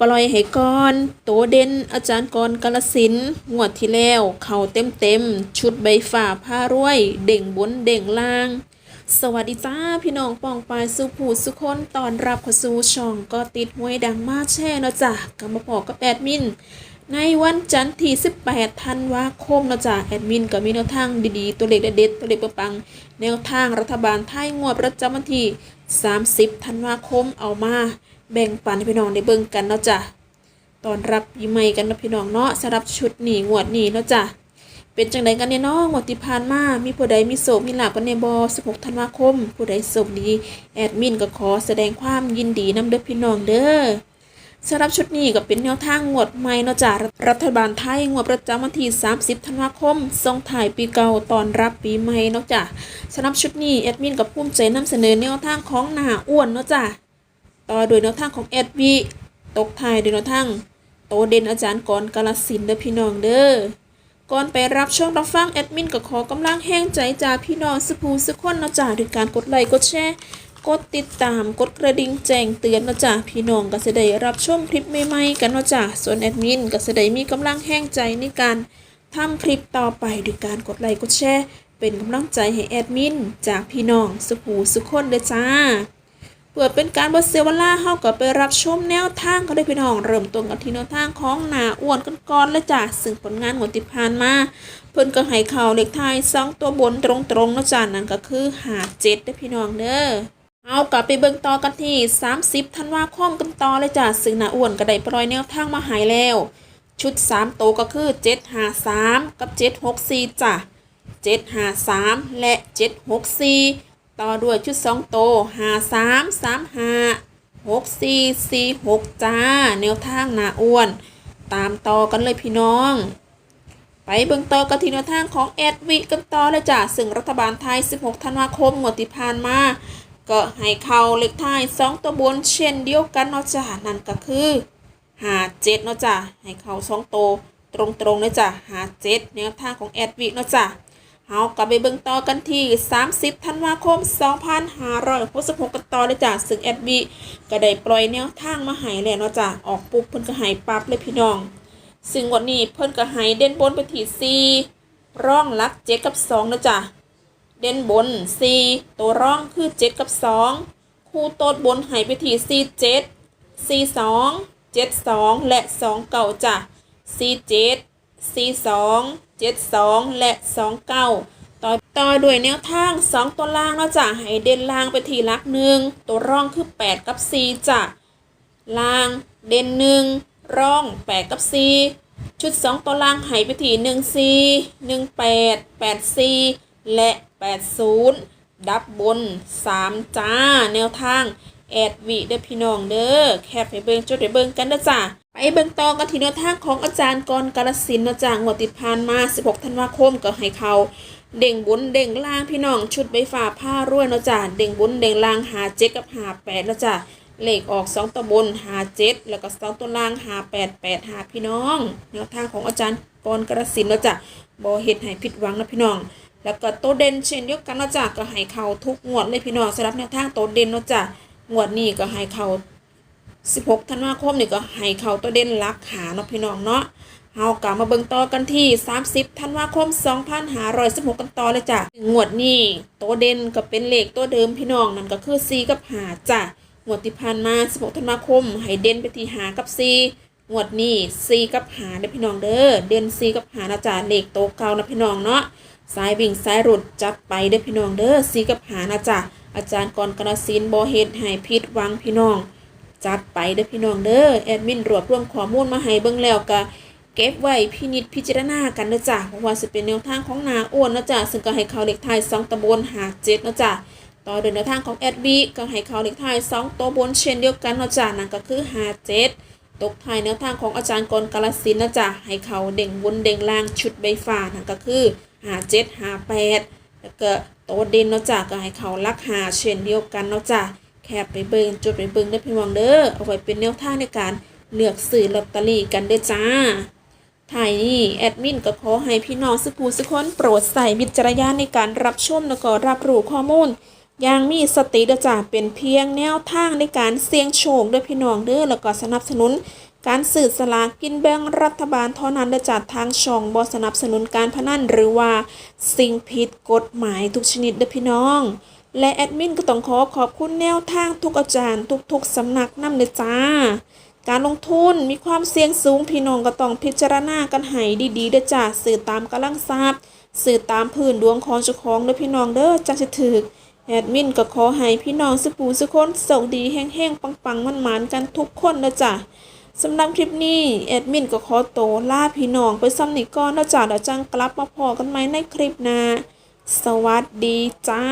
ปล่อยให้ก่อน โตเด่นอาจารย์กรกาลสินงวดที่แล้ว เข้าเต็มเต็มๆชุดใบฝ่าผ้ารวย เด่งบนเด่งล่าง สวัสดีจ้าพี่น้องปองปายสุผูสุคนตอนรับข้าสู่ช่องก็ติดห้วยดังมาแช่เนาะจ้ะกำมาพอกับแอดมิน ในวันจันทร์ที่ 18ธันวาคมเนาะจ้ะแอดมินก็มีแนวทางดีๆ ตัวเลขเด็ดๆตัวเลขปังๆแนวทางรัฐบาลไทยงวดประจำวันที่ 30ธันวาคมเอามา แบ่งปันให้พี่น้องได้เบิ่งกันเนาะจ้ะตอนรับปีใหม่กันเนาะพี่น้องเนาะสำหรับชุดหนีงวดนี้เนาะจ้ะเป็นจังไดกันเนี่ยเนาะงวดที่ผ่านมา มีผู้ใดมีโศกมีหลาบกันในบอ16ธันวาคม ผู้ใดโศกดีแอดมินก็ขอแสดงความยินดีนำเด้อพี่น้องเด้อสำหรับชุดนี้ก็เป็นแนวทางงวดใหม่เนาะจ้ะรัฐบาลไทยงวดประจำวันที่ 30 ธันวาคมส่งถ่ายปีเก่าตอนรับปีใหม่เนาะจ้ะสำหรับชุดนี้แอดมินก็ภูมิใจนำเสนอแนวทางของหนาอ้วนเนาะจ้ะ ต่อโดยแนวทางของแอดวีตกท้ายโดยแนวทางโตเด่นอาจารย์กรกาลสินเด้อพี่น้องเด้อก่อนไปรับชมรับฟังแอดมินก็ขอกำลังแห้งใจจากพี่น้องสุภูสุคนนะจ้าด้วยการกดไลค์กดแชร์กดติดตามกดกระดิ่งแจ้งเตือนนะจ้าพี่น้องก็จะได้รับชมคลิปใหม่ๆกันนะจ้าส่วนแอดมินก็จะได้มีกำลังแห้งใจในการทำคลิปต่อไปด้วยการกดไลค์กดแชร์เป็นกำลังใจให้แอดมินจากพี่น้องสุภูสุคนเด้อจ้า พื่อเป็นการบ่เสียเวลาเฮาก็ไปรับชมแนวทางก็ได้พี่น้องเริ่มต้นกันที่แนวทางของหนาอ้วนกันก่อนเลยจ้ะซึ่งผลงานงวดที่ผ่านมาเพิ่นก็ให้ข่าเลขท้ายสองตัวบนตรงๆนะจ้ะนั่นก็คือ57เจ็ดได้พี่น้องเด้อเอากลับไปเบิ่งต่อกันที่ 30ธันวาคมกันต่อเลยจ้ะซึ่งหนาอ้วนก็ได้ปล่อยแนวทางมาหายแล้ว ชุด3ตัวก็คือ 753 กับ 764จ้ะ753 และ 764 ต่อด้วยชุด2โตว53 35 64 46จ้าแนวทางหนาอ้วน ตามต่อกันเลยพี่น้อง ไปเบิ่งต่อกันที่แนวทางของแอดวิกันต่อเลยจ้ะซึ่งรัฐบาลไทย 16 ธันวาคมงวดที่ผ่านมา ก็ให้เข้าเลขท้าย2 ตัวบนเช่นเดียวกันเนาะจ้ะนั่นก็คือ57เนาะจ้ะให้เข้า2ตัวตรงๆเลยจ้ะ57แนวทางของแอดวิเนาะจ้ะ เอากลับไปเบิ่งต่อกันที่ 30 ธันวาคม 2566กันต่อเลยจ้ะซึ่งแอดบีก็ได้ปล่อยแนวทางมาให้แล้วเนาะจ้ะออกปุ๊บเพิ่นก็ให้ปั๊บเลยพี่น้อง ซึ่งวันนี้เพิ่นก็ให้เด่นบนไปที่4ร่องลัก7กับ2นะจ้ะเด่นบน 4 ตัวร่องคือ 7 กับ 2 คู่โต๊ดบนให้ไปที่4 7 4 2 7 2 และ 2 เก่าจ้ะ4 7 4 2 7 2 และ 2 9 ต่อต่อด้วยแนวทาง 2 ตัวล่างเนาะจ้ะให้เด่นล่างไปทีลักหนึ่งตัวร่องคือ 8 กับ 4จ้ะล่างเด่นหนึ่งร่อง 8 กับ 4 ชุด 2 ตัวล่างให้ไปที่1 4 1 8 8 4 และ 80 ดับบน 3 จ้า แนวทาง แอดวิเด้อพี่น้องเด้อแคปให้เบิ่งจดให้เบิ่งกันเด้อจ้าไปเบิ่งต่อกันที่แนวทางของอาจารย์กรกาลสินนะจ้างวดติดผ่านมา 16 ธันวาคมก็ให้เขาเด่งบุญเด่งล่างพี่น้องชุดใบฝ่าผ้ารวยนะจ้าเด่งบุญเด่งล่างหาเจ็ดกับหาแปดนะจ้าเลขออก 2ตัวบนหาเจ็ดแล้วก็2ตัวล่างหาแปดแปดหาพี่น้องแนวทางของอาจารย์กรกาลสินนะจ้าบ่เฮ็ดให้ผิดหวังนะพี่น้อง แล้วก็โตเด่นเช่นเดียวกันนะจ้ะก็ให้เขาทุกงวดเลยพี่น้องสำหรับแนวทางโตเด่นนะจ้ะ งวดนี้ก็ให้เขา16ธันวาคมนี่ก็ให้เขาตัวเด่นลักหาเนาะพี่น้องเนาะเฮากลับมาเบิ่งต่อกันที่ 30ธันวาคม 2516 กันต่อเลยจ้ะงวดนี้โตวเด่นก็เป็นเลขตัวเดิมพี่น้องนั่นก็คือ 4 กับ5จ้ะงวดที่ผ่านมา 16ธันวาคม ให้เด่นไปที่5กับ 4 งวดนี้ 4 กับ5เด้อพี่น้องเด้อ เด่น 4 กับ5นะจ้ะเลขโตเก่านะพี่น้องเนาะสายวิ่งสายรุดจัดไปเด้อพี่น้องเด้อสีกับหานะจ๊ะอาจารย์กรกนศินบอเฮ็ดให้ผิดหวังพี่น้อง จัดไปเด้อพี่น้องเด้อแอดมินรวบรวมข้อมูลมาให้เบิ่งแล้วก็เก็บไว้พินิจพิจารณากันเด้อจ้ะเพราะว่าสิเป็นแนวทางของนาอ้วนนะจ้ะซึ่งก็ให้เขาเลขท้าย2ตำบลหาเจ็ดนะจ้ะต่อเด้วยแนวทางของแอดบีก็ให้เขาเลขท้าย2ตัวบนเช่นเดียวกันนะจ้ะนั่นก็คือหาเจ็ดตกท้ายแนวทางของอาจารย์กรกาลสินนะจ๊ะให้เขาเด้งบนเด้งล่างชุดใบฟ้านั่นก็คือหาเจ็ดหาแปด แล้วก็โตเด่นเนาะจ๊ะก็ให้เขาลักหาเช่นเดียวกันเนาะจ๊ะแคบไปเบิงจุดไปเบิงได้พี่น้องเด้อเอาไว้เป็นแนวทางในการเลือกซื้อลอตเตอรี่กันเด้อจ้าถ่ายนี่แอดมินก็ขอให้พี่น้องสุภูสุคนโปรดใส่วิจารณญาณในการรับชมแล้วก็รับรู้ข้อมูลอย่างมีสติเด้อจ้าเป็นเพียงแนวทางในการเสี่ยงโชคด้อพี่น้องเด้อแล้วก็สนับสนุน การสื่อสลากกินแบ่งรัฐบาลเท่านั้นได้จากทางช่องบอสนับสนุนการพนันหรือว่า สิ่งผิดกฎหมายทุกชนิดเด้อพี่น้อง และแอดมินก็ต้องขอขอบคุณแนวทางทุกอาจารย์ ทุกๆสำนักนำเลยจ้า การลงทุนมีความเสี่ยงสูงพี่น้องก็ต้องพิจารณากันให้ดีๆเด้อจ้าสื่อตามกำลังทรัพย์สื่อตามพื้นดวงของเจ้าของเด้อพี่น้องเด้อจังสิถึกแอดมินก็ขอให้พี่น้องสุปูสุคนโชคดีแห้งๆปังๆมันๆกันทุกคนนะจ๊ะ สำหรับคลิปนี้แอดมินก็ขอโตวลาพี่น้องไปซ้ำนี่ก่อนแล้วจ๊ะเดี๋ยวจังกลับมาพอกันไหมในคลิปหน้าสวัสดีจ้า